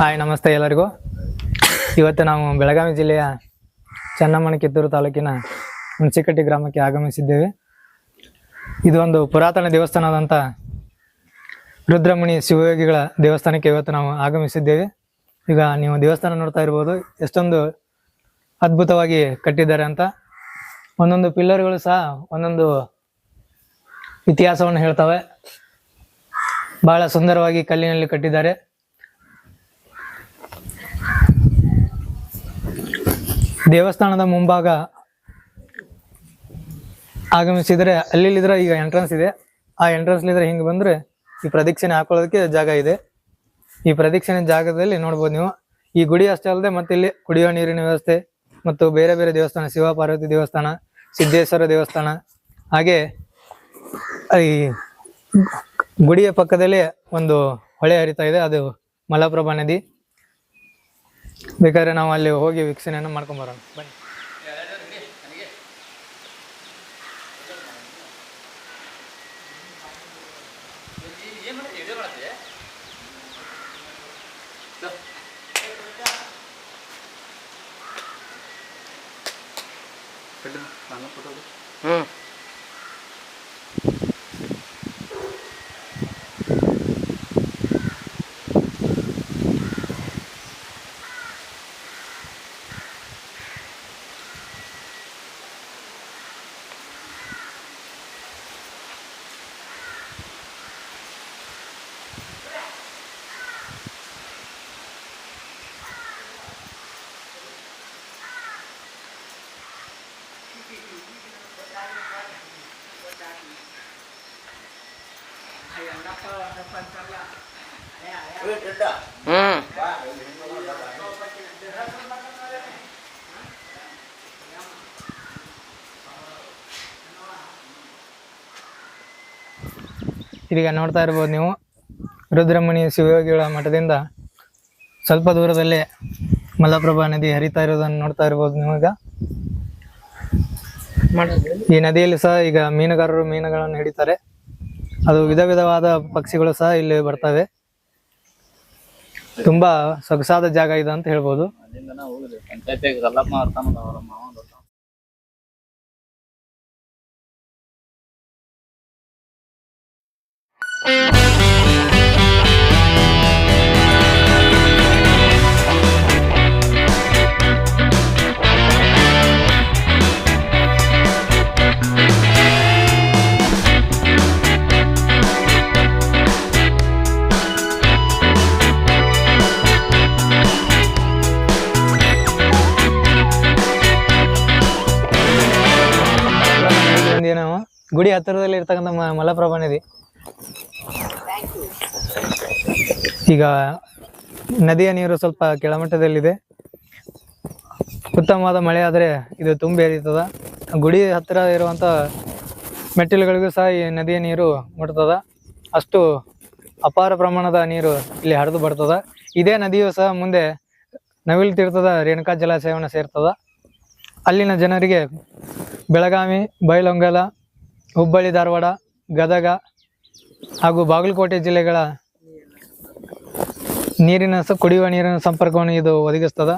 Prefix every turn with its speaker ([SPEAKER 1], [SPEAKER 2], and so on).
[SPEAKER 1] Hi, ನಮಸ್ತೆ ಎಲ್ಲರಿಗೂ. ಇವತ್ತು ನಾವು ಬೆಳಗಾವಿ ಜಿಲ್ಲೆಯ ಚನ್ನಮ್ಮನ ಕಿತ್ತೂರು ತಾಲೂಕಿನ ಹುಣಸಿಕಟ್ಟಿ ಗ್ರಾಮಕ್ಕೆ ಆಗಮಿಸಿದ್ದೇವೆ. ಇದು ಒಂದು ಪುರಾತನ ದೇವಸ್ಥಾನದಂಥ ರುದ್ರಮುನಿ ಶಿವಯೋಗಿಗಳ ದೇವಸ್ಥಾನಕ್ಕೆ ಇವತ್ತು ನಾವು ಆಗಮಿಸಿದ್ದೇವೆ. ಈಗ ನೀವು ದೇವಸ್ಥಾನ ನೋಡ್ತಾ ಇರ್ಬೋದು, ಎಷ್ಟೊಂದು ಅದ್ಭುತವಾಗಿ ಕಟ್ಟಿದ್ದಾರೆ ಅಂತ. ಒಂದೊಂದು ಪಿಲ್ಲರ್ಗಳು ಸಹ ಒಂದೊಂದು ಇತಿಹಾಸವನ್ನು ಹೇಳ್ತವೆ. ಬಹಳ ಸುಂದರವಾಗಿ ಕಲ್ಲಿನಲ್ಲಿ ಕಟ್ಟಿದ್ದಾರೆ. ದೇವಸ್ಥಾನದ ಮುಂಭಾಗ ಆಗಮಿಸಿದರೆ ಅಲ್ಲಿಲ್ಲಿದ್ರೆ ಈಗ ಎಂಟ್ರೆನ್ಸ್ ಇದೆ. ಆ ಎಂಟ್ರೆನ್ಸ್ ಇದ್ರೆ ಹಿಂಗೆ ಬಂದ್ರೆ ಈ ಪ್ರದಕ್ಷಿಣೆ ಹಾಕೊಳ್ಳೋದಕ್ಕೆ ಜಾಗ ಇದೆ. ಈ ಪ್ರದಕ್ಷಿಣೆ ಜಾಗದಲ್ಲಿ ನೋಡ್ಬೋದು ನೀವು. ಈ ಗುಡಿ ಅಷ್ಟೇ ಅಲ್ಲದೆ ಮತ್ತೆ ಇಲ್ಲಿ ಕುಡಿಯೋ ನೀರಿನ ವ್ಯವಸ್ಥೆ ಮತ್ತು ಬೇರೆ ಬೇರೆ ದೇವಸ್ಥಾನ, ಶಿವ ಪಾರ್ವತಿ ದೇವಸ್ಥಾನ, ಸಿದ್ದೇಶ್ವರ ದೇವಸ್ಥಾನ. ಹಾಗೆ ಈ ಗುಡಿಯ ಪಕ್ಕದಲ್ಲಿ ಒಂದು ಹೊಳೆ ಹರಿತಾ ಇದೆ. ಅದು ಮಲಪ್ರಭಾ ನದಿ. ಬೇಕಾದ್ರೆ ನಾವು ಅಲ್ಲಿ ಹೋಗಿ ವೀಕ್ಷಣೆಯನ್ನು ಮಾಡ್ಕೊಂಡ್ ಬರೋಣ. ಬನ್ನಿ.
[SPEAKER 2] ಹ್ಞೂ ಹ್ಞೂ
[SPEAKER 1] ಇದೀಗ ನೋಡ್ತಾ ಇರ್ಬೋದು ನೀವು. ರುದ್ರಮುನಿ ಶಿವಯೋಗಿಗಳ ಮಠದಿಂದ ಸ್ವಲ್ಪ ದೂರದಲ್ಲೇ ಮಲಪ್ರಭಾ ನದಿ ಹರಿತಾ ಇರೋದನ್ನು ನೋಡ್ತಾ ಇರ್ಬೋದು ನೀವು ಈ ನದಿಯಲ್ಲಿ ಸಹ ಈಗ ಮೀನುಗಾರರು ಮೀನುಗಳನ್ನು ಹಿಡಿತಾರೆ. ಅದು ವಿಧ ವಿಧವಾದ ಪಕ್ಷಿಗಳು ಸಹ ಇಲ್ಲಿ ಬರ್ತವೆ. ತುಂಬಾ ಸೊಗಸಾದ ಜಾಗ ಇದೆ ಅಂತ ಹೇಳ್ಬೋದು.
[SPEAKER 2] Thank ನಾವು
[SPEAKER 1] ಬಂದಿದ್ದೀವಿ ನಾವು. ಗುಡಿ ಹತ್ತಿರದಲ್ಲಿ ಇರ್ತಕ್ಕಂಥ ಮಲಪ್ರಭಾ ನದಿ ಈಗ ನದಿಯ ನೀರು ಸ್ವಲ್ಪ ಕೆಳಮಟ್ಟದಲ್ಲಿದೆ. ಉತ್ತಮವಾದ ಮಳೆ ಆದರೆ ಇದು ತುಂಬಿ ಹರಿತದ. ಗುಡಿ ಹತ್ತಿರ ಇರುವಂಥ ಮೆಟ್ಟಿಲುಗಳಿಗೂ ಸಹ ಈ ನದಿಯ ನೀರು ಮುಟ್ತದ. ಅಷ್ಟು ಅಪಾರ ಪ್ರಮಾಣದ ನೀರು ಇಲ್ಲಿ ಹರಿದು ಬರ್ತದ. ಇದೇ ನದಿಯು ಸಹ ಮುಂದೆ ನವಿಲು ತೀರ್ಥದ ರೇಣುಕಾ ಜಲಾಶಯವನ್ನು ಸೇರ್ತದ. ಅಲ್ಲಿನ ಜನರಿಗೆ ಬೆಳಗಾವಿ, ಬೈಲೊಂಗಲ, ಹುಬ್ಬಳ್ಳಿ, ಧಾರವಾಡ, ಗದಗ ಹಾಗೂ ಬಾಗಲಕೋಟೆ ಜಿಲ್ಲೆಗಳ ನೀರಿನ ಸ, ಕುಡಿಯುವ ನೀರಿನ ಸಂಪರ್ಕವನ್ನು ಇದು ಒದಗಿಸ್ತದ.